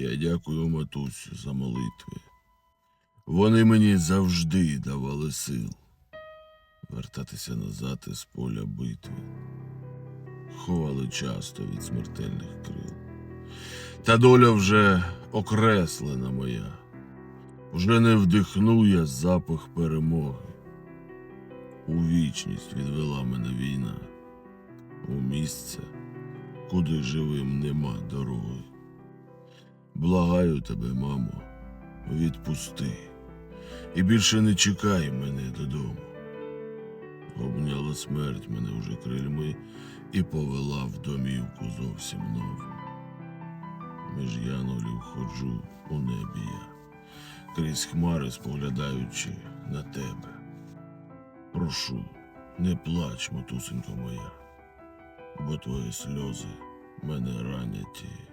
Я дякую матусю за молитви. Вони мені завжди давали сил вертатися назад із поля битви. Ховали часто від смертельних крил. Та доля вже окреслена моя. Вже не вдихну я запах перемоги. У вічність відвела мене війна, у місце, куди живим нема дороги. Благаю тебе, мамо, відпусти і більше не чекай мене додому. Обняла смерть мене вже крильми і повела в домівку зовсім нову. Між янголів ходжу у небі я, крізь хмари споглядаючи на тебе. Прошу, не плач, мотусенько моя, бо твої сльози мене ранять.